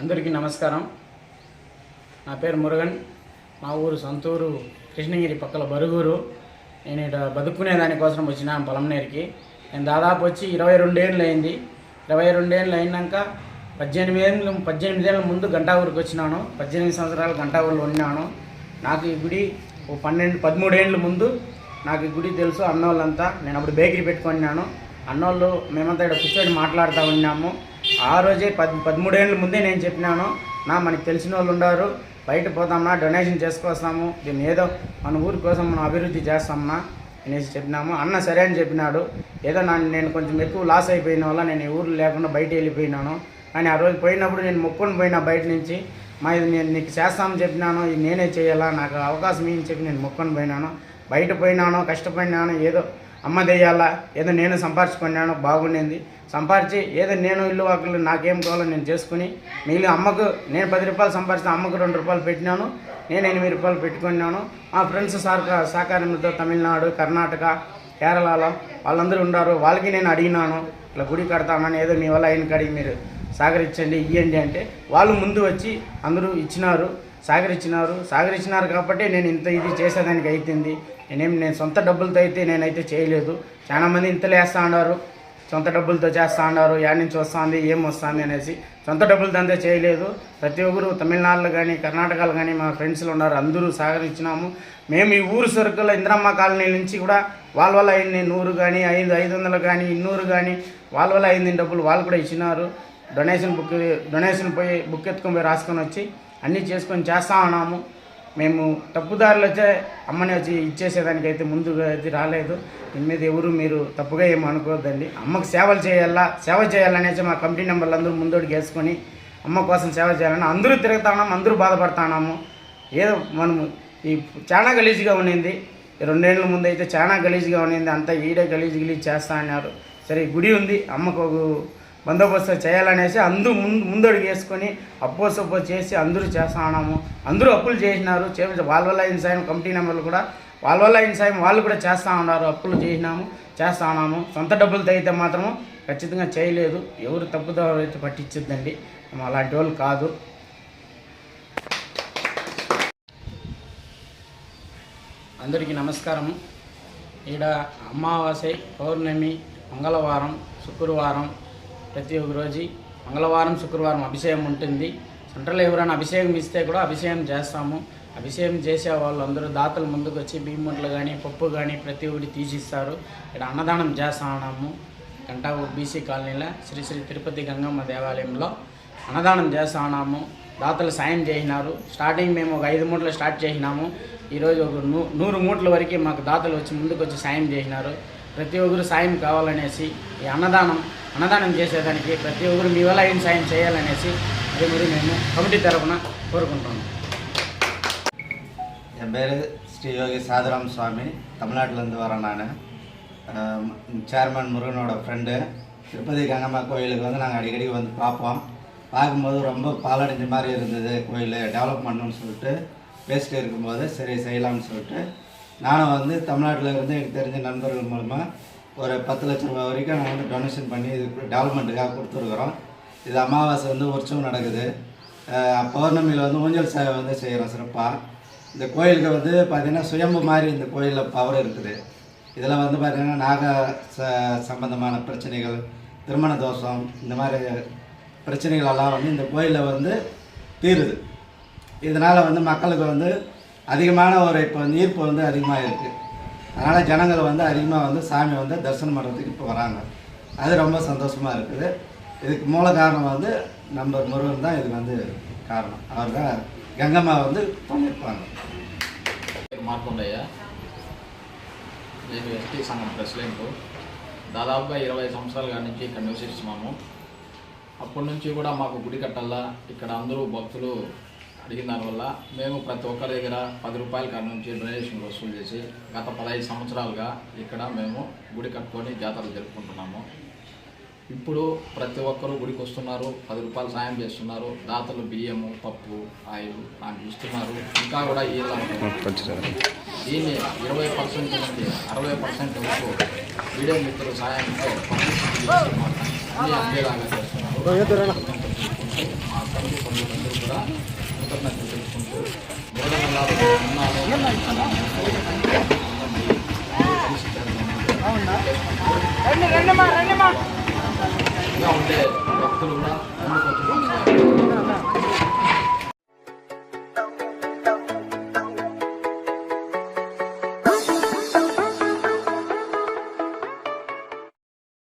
అందరికీ నమస్కారం. నా పేరు మురుగన్. మా ఊరు సొంతూరు కృష్ణగిరి పక్కల బరుగురు. నేను ఇక్కడ బతుక్కునే దానికోసం వచ్చిన పొలంనేరికి. నేను దాదాపు వచ్చి ఇరవై రెండేళ్ళు అయింది. ఇరవై రెండేళ్ళు అయినాక పద్దెనిమిది ఏళ్ళు పద్దెనిమిది ఏళ్ళ ముందు గంటా ఊరికి వచ్చినాను. పద్దెనిమిది సంవత్సరాలు గంటా ఉన్నాను. నాకు ఈ గుడి ఓ పన్నెండు పదమూడేళ్ళ ముందు నాకు ఈ గుడి తెలుసు. అన్నోళ్ళంతా నేను అప్పుడు బేకరీ పెట్టుకున్నాను అన్నోళ్ళు మేమంతా ఇక్కడ కూర్చొని మాట్లాడుతూ ఉన్నాము. ఆ రోజే పద్ పదమూడేళ్ళ ముందే నేను చెప్పినాను. నా మనకి తెలిసిన వాళ్ళు ఉన్నారు బయట పోతామన్నా డొనేషన్ చేసుకొస్తాము. దీన్ని ఏదో మన ఊరి కోసం మనం అభివృద్ధి చేస్తామన్నా అనేసి చెప్పినాము. అన్న సరే అని చెప్పినాడు. ఏదో నా నేను కొంచెం ఎక్కువ లాస్ అయిపోయిన వల్ల నేను ఈ ఊరు లేకుండా బయట వెళ్ళిపోయినాను. కానీ ఆ రోజు పోయినప్పుడు నేను మొక్కుని పోయినా బయట నుంచి. మా ఇది నేను నీకు చేస్తామని చెప్పినాను. ఇది నేనే చేయాలా? నాకు అవకాశం ఏం చెప్పి నేను మొక్కుని పోయినాను. బయట పోయినాను కష్టపడినాను. ఏదో అమ్మ దేయాలా ఏదో నేను సంపాదించుకున్నాను బాగుండింది. సంపాదించి ఏదో నేను ఇల్లు వాకులు నాకేం కావాలో నేను చేసుకుని మిగిలిన అమ్మకు నేను పది రూపాయలు సంపాదిస్తే అమ్మకు రెండు రూపాయలు పెట్టినాను నేను ఎనిమిది రూపాయలు పెట్టుకున్నాను. మా ఫ్రెండ్స్ సహకార సహకారంతో తమిళనాడు కర్ణాటక కేరళలో వాళ్ళందరూ ఉన్నారు. వాళ్ళకి నేను అడిగినాను ఇట్లా గుడి కడతామని ఏదో మీ వల్ల అయిన కడిగి మీరు సహకరించండి ఇవ్వండి అంటే వాళ్ళు ముందు వచ్చి అందరూ ఇచ్చినారు. సహకరించినారు సహకరించినారు కాబట్టి నేను ఇంత ఇది చేసేదానికి అయితుంది. నేనేం నేను సొంత డబ్బులతో అయితే నేనైతే చేయలేదు. చాలా మంది ఇంతలో వేస్తా ఉన్నారు సొంత డబ్బులతో చేస్తా ఉన్నారు యాడ్ నుంచి వస్తుంది ఏం వస్తుంది అనేసి. సొంత డబ్బులతో అంతే చేయలేదు. ప్రతి ఒక్కరు తమిళనాడులో కానీ కర్ణాటకలో కానీ మా ఫ్రెండ్స్లు ఉన్నారు. అందరూ సహకరించినాము. మేము ఈ ఊరు సరుకుల ఇంద్రమ్మ కాలనీ నుంచి కూడా వాళ్ళ వల్ల అయింది నూరు కానీ ఐదు ఐదు వందలు కానీ ఇన్నూరు కానీ వాళ్ళ వల్ల అయింది డబ్బులు. వాళ్ళు కూడా ఇచ్చినారు. డొనేషన్ బుక్ డొనేషన్ పోయి బుక్ ఎత్తుకొని పోయి రాసుకొని వచ్చి అన్నీ చేసుకొని చేస్తా ఉన్నాము. మేము తప్పుదారులు వచ్చే అమ్మని వచ్చి ఇచ్చేసేదానికి అయితే ముందుగా అయితే రాలేదు. దీని మీద ఎవరు మీరు తప్పుగా ఏమి అనుకోవద్దండి. అమ్మకు సేవలు చేయాలా సేవ చేయాలనేసి మా కమిటీ నెంబర్లు అందరూ ముందోడికి వేసుకొని అమ్మ కోసం సేవ చేయాలని అందరూ తిరుగుతున్నాము అందరూ బాధపడుతున్నాము ఏదో మనము ఈ చాలా గలీజ్గా ఉండింది రెండేళ్ళ ముందు అయితే చాలా గలీజ్గా ఉండింది అంతా ఈడే గలీజ్ గలీజ్ చేస్తా అన్నారు. సరే గుడి ఉంది. అమ్మకు బందోబస్తు చేయాలనేసి అందరూ ముందు ముందడుగు వేసుకొని అప్పో సప్పో చేసి అందరూ చేస్తా ఉన్నాము అందరూ అప్పులు చేసినారు. చే వాళ్ళ వల్ల అయిన సాయం కమిటీ నెంబర్లు కూడా వాళ్ళ వల్ల అయిన సాయం వాళ్ళు కూడా చేస్తూ ఉన్నారు. అప్పులు చేసినాము చేస్తా ఉన్నాము సొంత డబ్బులతో అయితే మాత్రము ఖచ్చితంగా చేయలేదు. ఎవరు తప్పుదారు అయితే పట్టించద్దండి. మేము అలాంటి వాళ్ళు కాదు. అందరికీ నమస్కారం ఈడ అమావాస్య పౌర్ణమి మంగళవారం శుక్రవారం ప్రతి ఒక్క రోజు మంగళవారం శుక్రవారం అభిషేకం ఉంటుంది. సెంట్రల్ ఎవరైనా అభిషేకం ఇస్తే కూడా అభిషేకం చేస్తాము. అభిషేకం చేసే వాళ్ళు అందరూ దాతలు ముందుకు వచ్చి బియ్యముంట్లు కానీ పప్పు కానీ ప్రతి ఒక్కటి తీసిస్తారు. ఇక్కడ అన్నదానం చేస్తా ఉన్నాము గంటావు బీసీ కాలనీలో శ్రీ శ్రీ తిరుపతి గంగమ్మ దేవాలయంలో అన్నదానం చేస్తా ఉన్నాము దాతలు సాయం చేసినారు. స్టార్టింగ్ మేము ఒక ఐదు మూటలు స్టార్ట్ చేసినాము. ఈరోజు ఒక నూ నూరు మూటల వరకు మాకు దాతలు వచ్చి ముందుకు వచ్చి సాయం చేసినారు. ప్రతి ఒక్కరు సాయం కావాలనేసి ఈ అన్నదానం అన్నదానం చేసేదానికి ప్రతి ఒక్కరు మీ వల్ల అయిన సాయం చేయాలనేసి అది మరి మేము కమిటీ తరఫున కోరుకుంటున్నాం என் பேர் ஸ்ரீ யோகி சாதுராம் சுவாமி தமிழ்நாட்டிலேருந்து வரேன் நான் சேர்மன் முருகனோட ஃப்ரெண்டு திருப்பதி கங்கம்மா கோயிலுக்கு வந்து நாங்கள் அடிக்கடி வந்து பார்ப்போம் பார்க்கும்போது ரொம்ப பாலடைஞ்ச மாதிரி இருந்தது கோயில் டெவலப் பண்ணணும்னு சொல்லிட்டு பேசிட்டு இருக்கும்போது சரி செய்யலாம்னு சொல்லிட்டு நானும் வந்து தமிழ்நாட்டில் இருந்து எனக்கு தெரிஞ்ச நண்பர்கள் மூலமாக ஒரு பத்து லட்ச ரூபாய் வரைக்கும் நாங்கள் வந்து டொனேஷன் பண்ணி இது டெவலப்மெண்ட்டுக்காக கொடுத்துருக்குறோம். இது அமாவாசை வந்து உற்சவம் நடக்குது. பௌர்ணமியில் வந்து ஊஞ்சல் சேவை வந்து செய்கிறோம் சிறப்பாக இந்த கோயிலுக்கு வந்து பார்த்திங்கன்னா சுயம்பு மாதிரி இந்த கோயிலில் பவர் இருக்குது. இதில் வந்து பார்த்திங்கன்னா நாக ச சம்பந்தமான பிரச்சனைகள் திருமண தோஷம் இந்த மாதிரி பிரச்சனைகள் எல்லாம் வந்து இந்த கோயிலில் வந்து தீருது. இதனால் வந்து மக்களுக்கு வந்து அதிகமான ஒரு இப்போ வந்து ஈர்ப்பு வந்து அதிகமாக இருக்குது அதனால் ஜனங்கள் வந்து அதிகமாக வந்து சாமி வந்து தரிசனம் பண்ணுறதுக்கு இப்போ வராங்க அது ரொம்ப சந்தோஷமாக இருக்குது இதுக்கு மூல காரணம் வந்து நம்ம முருகன் தான் இதுக்கு வந்து காரணம் அவர் தான் கங்கம்மா வந்து பண்ணியிருப்பாங்க పేరు మార్కొండయ్య నేను ఎస్టీ సంఘం ప్రెసిడెంట్ దాదాపుగా ఇరవై సంవత్సరాల నుంచి ఇక్కడ నివసిస్తున్నాము అప్పటి నుంచి కూడా మాకు గుడి కట్టాలా ఇక్కడ అందరూ భక్తులు అడిగిన దానివల్ల మేము ప్రతి ఒక్కరి దగ్గర పది రూపాయల కాడ నుంచి డొనేషన్ వసూలు చేసి గత పదహైదు సంవత్సరాలుగా ఇక్కడ మేము గుడి కట్టుకొని జాతరలు జరుపుకుంటున్నాము. ఇప్పుడు ప్రతి ఒక్కరూ గుడికి వస్తున్నారు పది రూపాయలు సాయం చేస్తున్నారు దాతలు బియ్యము పప్పు ఆయిల్ నాకు ఇస్తున్నారు. ఇంకా కూడా ఇవ్వాలనుకుంటున్నారు దీన్ని ఇరవై పర్సెంట్ నుండి అరవై పర్సెంట్ వరకు వీడియో మిత్రుల సాయంతో అందేలాగా చేస్తున్నారు. మా కూడా అంతర్నది తెలుసుకుంటూ ఉంటే భక్తులు కూడా